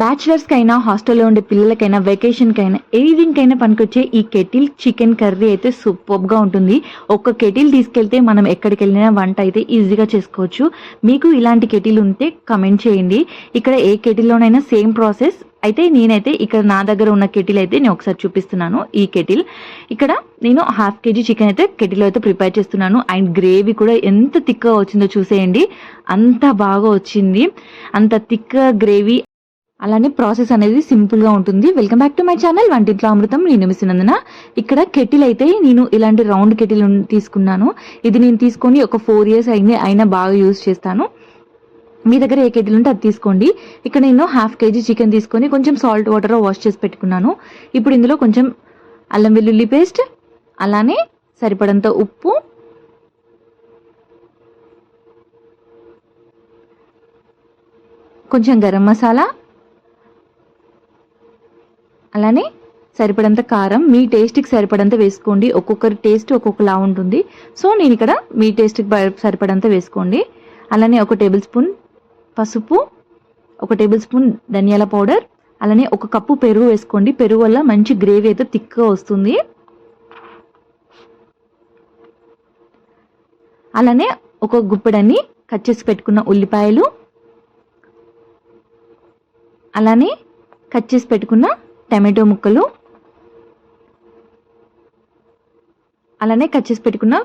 బ్యాచిలర్స్కైనా హాస్టల్లో ఉండే పిల్లలకైనా వెకేషన్కైనా ఏదికైనా పనికొచ్చే ఈ కెటిల్ చికెన్ కర్రీ అయితే సూపర్గా ఉంటుంది. ఒక్క కెటిల్ తీసుకెళ్తే మనం ఎక్కడికి వెళ్ళినా వంట అయితే ఈజీగా చేసుకోవచ్చు. మీకు ఇలాంటి కెటిల్ ఉంటే కమెంట్ చేయండి. ఇక్కడ ఏ కెటిల్లోనైనా సేమ్ ప్రాసెస్. అయితే నేనైతే ఇక్కడ నా దగ్గర ఉన్న కెటిల్ అయితే నేను ఒకసారి చూపిస్తున్నాను ఈ కెటిల్. ఇక్కడ నేను హాఫ్ కేజీ చికెన్ అయితే కెటిల్లో అయితే ప్రిపేర్ చేస్తున్నాను. అండ్ గ్రేవీ కూడా ఎంత థిక్గా వచ్చిందో చూసేయండి. అంత బాగా వచ్చింది. అంత థిక్ గ్రేవీ. అలానే ప్రాసెస్ అనేది సింపుల్గా ఉంటుంది. Welcome back to my channel. వంటింట్లో అమృతం నేను మిసినందున ఇక్కడ కెటిల్ అయితే నేను ఇలాంటి రౌండ్ కెటిల్ తీసుకున్నాను. ఇది నేను తీసుకొని ఒక ఫోర్ ఇయర్స్ అయింది అయినా బాగా యూజ్ చేస్తాను. మీ దగ్గర ఏ కెటిల్ ఉంటే అది తీసుకోండి. ఇక్కడ నేను హాఫ్ కేజీ చికెన్ తీసుకొని కొంచెం సాల్ట్ వాటర్ వాష్ చేసి పెట్టుకున్నాను. ఇప్పుడు ఇందులో కొంచెం అల్లం వెల్లుల్లి పేస్ట్ అలానే సరిపడంత ఉప్పు కొంచెం గరం మసాలా అలానే సరిపడంత కారం మీ టేస్ట్కి సరిపడంత వేసుకోండి. ఒక్కొక్కరి టేస్ట్ ఒక్కొక్కలా ఉంటుంది. సో నేను ఇక్కడ మీ టేస్ట్కి సరిపడంత వేసుకోండి. అలానే ఒక టేబుల్ స్పూన్ పసుపు ఒక టేబుల్ స్పూన్ ధనియాల పౌడర్ అలానే ఒక కప్పు పెరుగు వేసుకోండి. పెరుగు వల్ల మంచి గ్రేవీ అయితే థిక్గా వస్తుంది. అలానే ఒక గుప్పెడన్ని కట్ చేసి పెట్టుకున్న ఉల్లిపాయలు అలానే కట్ చేసి పెట్టుకున్న టమాటో ముక్కలు. అలానే కట్ చేసి పెట్టుకున్న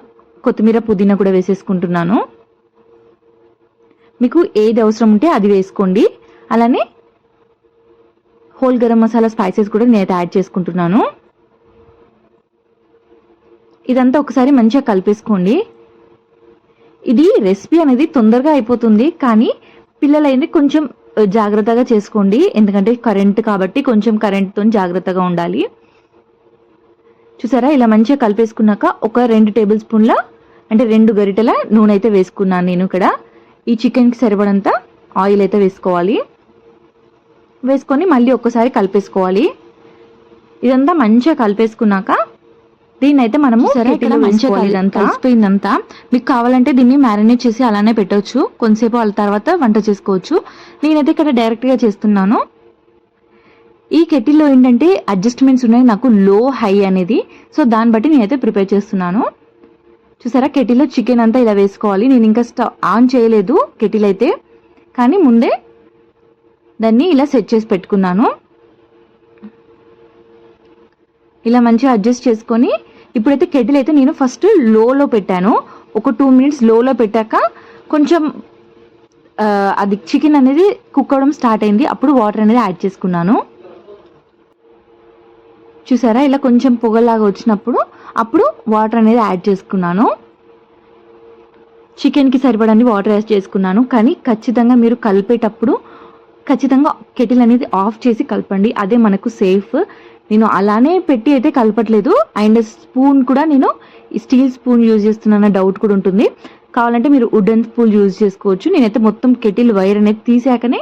కొత్తిమీర పుదీనా కూడా వేసేసుకుంటున్నాను. మీకు ఏది అవసరం ఉంటే అది వేసుకోండి. అలానే హోల్ గరం మసాలా స్పైసెస్ కూడా నేను యాడ్ చేసుకుంటున్నాను. ఇదంతా ఒకసారి మంచిగా కలిపేసుకోండి. ఇది రెసిపీ అనేది తొందరగా అయిపోతుంది కానీ పిల్లలైంది కొంచెం జాగ్రత్తగా చేసుకోండి. ఎందుకంటే కరెంట్ కాబట్టి కొంచెం కరెంట్తో జాగ్రత్తగా ఉండాలి. చూసారా? ఇలా మంచిగా కలిపేసుకున్నాక ఒక రెండు టేబుల్ స్పూన్ల అంటే రెండు గరిటెల నూనె అయితే వేసుకున్నాను నేను ఇక్కడ. ఈ చికెన్కి సరిపడంత ఆయిల్ అయితే వేసుకోవాలి. వేసుకొని మళ్ళీ ఒక్కసారి కలిపేసుకోవాలి. ఇదంతా మంచిగా కలిపేసుకున్నాక దీన్ని అయితే మనము మంచిగా ఇదంతా. కలిసిపోయిందంతా. మీకు కావాలంటే దీన్ని మ్యారినేట్ చేసి అలానే పెట్టొచ్చు. కొంతసేపు వాళ్ళ తర్వాత వంట చేసుకోవచ్చు. నేనైతే ఇక్కడ డైరెక్ట్గా చేస్తున్నాను. ఈ కెటిల్లో ఏంటంటే అడ్జస్ట్మెంట్స్ ఉన్నాయి. నాకు లో హై అనేది. సో దాన్ని బట్టి నేనైతే ప్రిపేర్ చేస్తున్నాను. చూసారా? కెటిల్లో చికెన్ అంతా ఇలా వేసుకోవాలి. నేను ఇంకా స్టవ్ ఆన్ చేయలేదు కెటిల్ అయితే. కానీ ముందే దాన్ని ఇలా సెట్ చేసి పెట్టుకున్నాను. ఇలా మంచిగా అడ్జస్ట్ చేసుకొని ఇప్పుడైతే కెటిల్ అయితే నేను ఫస్ట్ లోలో పెట్టాను. ఒక టూ మినిట్స్ లోలో పెట్టాక కొంచెం అది చికెన్ అనేది కుక్ అవ్వడం స్టార్ట్ అయింది. అప్పుడు వాటర్ అనేది యాడ్ చేసుకున్నాను. చూసారా? ఇలా కొంచెం పొగలాగా వచ్చినప్పుడు అప్పుడు వాటర్ అనేది యాడ్ చేసుకున్నాను. చికెన్కి సరిపడని వాటర్ యాడ్ చేసుకున్నాను. కానీ ఖచ్చితంగా మీరు కలిపేటప్పుడు ఖచ్చితంగా కెటిల్ అనేది ఆఫ్ చేసి కలపండి. అదే మనకు సేఫ్ నేను అలానే పెట్టి అయితే కలపట్లేదు. అండ్ స్పూన్ కూడా నేను స్టీల్ స్పూన్ యూజ్ చేస్తున్నాన డౌట్ కూడా ఉంటుంది. కావాలంటే మీరు వుడెన్ స్పూన్ యూజ్ చేసుకోవచ్చు. నేనైతే మొత్తం కెటిల్ వైర్ అనేది తీసాకనే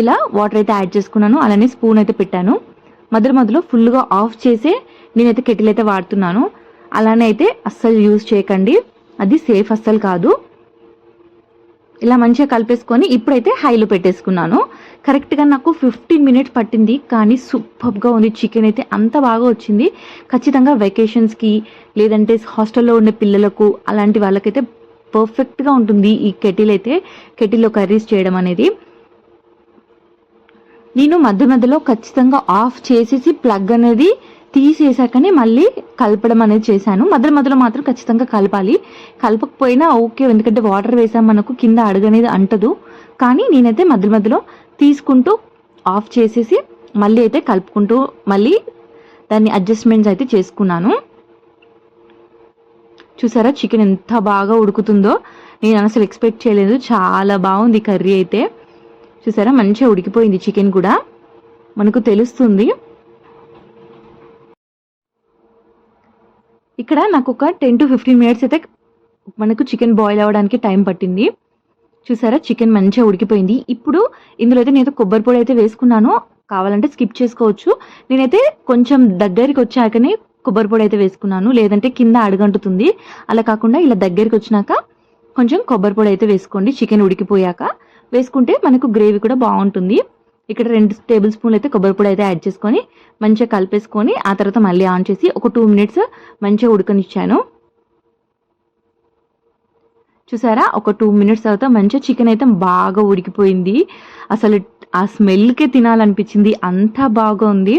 ఇలా వాటర్ అయితే యాడ్ చేసుకున్నాను. అలానే స్పూన్ అయితే పెట్టాను. మధ్య మధ్యలో ఫుల్గా ఆఫ్ చేసే నేనైతే కెటిల్ అయితే వాడుతున్నాను. అలానే అయితే అస్సలు యూజ్ చేయకండి. అది సేఫ్ అస్సలు కాదు. ఇలా మంచిగా కలిపేసుకొని ఇప్పుడైతే హైలో పెట్టేసుకున్నాను. కరెక్ట్గా నాకు ఫిఫ్టీన్ మినిట్స్ పట్టింది కానీ సూపర్గా ఉంది. చికెన్ అయితే అంత బాగా వచ్చింది. ఖచ్చితంగా వెకేషన్స్కి లేదంటే హాస్టల్లో ఉండే పిల్లలకు అలాంటి వాళ్ళకైతే పర్ఫెక్ట్గా ఉంటుంది ఈ కెటిల్ అయితే కెటిల్లో కర్రీస్ చేయడం అనేది. నేను మధ్య మధ్యలో ఖచ్చితంగా ఆఫ్ చేసేసి ప్లగ్ అనేది తీసేసాకనే మళ్ళీ కలపడం అనేది చేశాను. మధ్యలో మధ్యలో మాత్రం ఖచ్చితంగా కలపాలి. కలపకపోయినా ఓకే ఎందుకంటే వాటర్ వేసాం మనకు కింద అడుగనేది అంటదు. కానీ నేనైతే మధ్య మధ్యలో తీసుకుంటూ ఆఫ్ చేసేసి మళ్ళీ అయితే కలుపుకుంటూ మళ్ళీ దాన్ని అడ్జస్ట్మెంట్స్ అయితే చేసుకున్నాను. చూసారా చికెన్ ఎంత బాగా ఉడుకుతుందో. నేను అసలు ఎక్స్పెక్ట్ చేయలేదు. చాలా బాగుంది కర్రీ అయితే. చూసారా మంచిగా ఉడికిపోయింది చికెన్ కూడా. మనకు తెలుస్తుంది. ఇక్కడ నాకు ఒక టెన్ టు ఫిఫ్టీన్ మినిట్స్ అయితే మనకు చికెన్ బాయిల్ అవ్వడానికి టైం పట్టింది. చూసారా? చికెన్ మంచిగా ఉడికిపోయింది. ఇప్పుడు ఇందులో అయితే నేను కొబ్బరి పొడి అయితే వేసుకున్నాను. కావాలంటే స్కిప్ చేసుకోవచ్చు. నేనైతే కొంచెం దగ్గరికి వచ్చాకనే కొబ్బరి పొడి అయితే వేసుకున్నాను. లేదంటే కింద అడుగంటుతుంది. అలా కాకుండా ఇలా దగ్గరికి వచ్చినాక కొంచెం కొబ్బరి పొడి అయితే వేసుకోండి. చికెన్ ఉడికిపోయాక వేసుకుంటే మనకు గ్రేవీ కూడా బాగుంటుంది. ఇక్కడ రెండు టేబుల్ స్పూన్లు అయితే కొబ్బరి పొడి అయితే యాడ్ చేసుకొని మంచిగా కలిపేసుకొని ఆ తర్వాత మళ్ళీ ఆన్ చేసి ఒక టూ మినిట్స్ మంచిగా ఉడకనిచ్చాను. చూసారా? ఒక టూ మినిట్స్ తర్వాత మంచిగా చికెన్ అయితే బాగా ఉడికిపోయింది. అసలు ఆ స్మెల్కే తినాలనిపించింది. అంతా బాగా ఉంది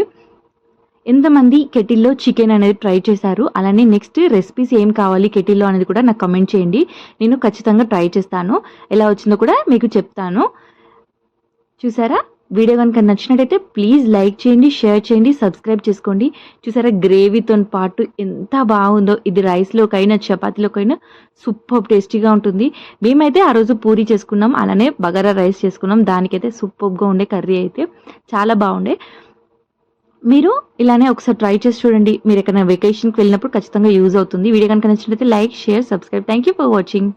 ఎంతమంది కెటిల్లో చికెన్ అనేది ట్రై చేశారు? అలానే నెక్స్ట్ రెసిపీస్ ఏం కావాలి కెటిల్లో అనేది కూడా నాకు కమెంట్ చేయండి. నేను ఖచ్చితంగా ట్రై చేస్తాను. ఎలా వచ్చిందో కూడా మీకు చెప్తాను. చూసారా? వీడియో కనుక నచ్చినట్టయితే ప్లీజ్ లైక్ చేయండి షేర్ చేయండి సబ్స్క్రైబ్ చేసుకోండి. చూసారా గ్రేవీతో పాటు ఎంత బాగుందో. ఇది రైస్లోకైనా చపాతీలోకైనా సూపర్ టేస్టీగా ఉంటుంది. మేమైతే ఆ రోజు పూరి చేసుకున్నాం అలానే బగారా రైస్ చేసుకున్నాం. దానికైతే సూపర్గా ఉండే కర్రీ అయితే చాలా బాగుండే. మీరు ఇలానే ఒకసారి ట్రై చేసి చూడండి. మీరు ఎక్కడైనా వెకేషన్కి వెళ్ళినప్పుడు ఖచ్చితంగా యూజ్ అవుతుంది. వీడియో కనుక నచ్చినట్లయితే like share subscribe. Thank you for watching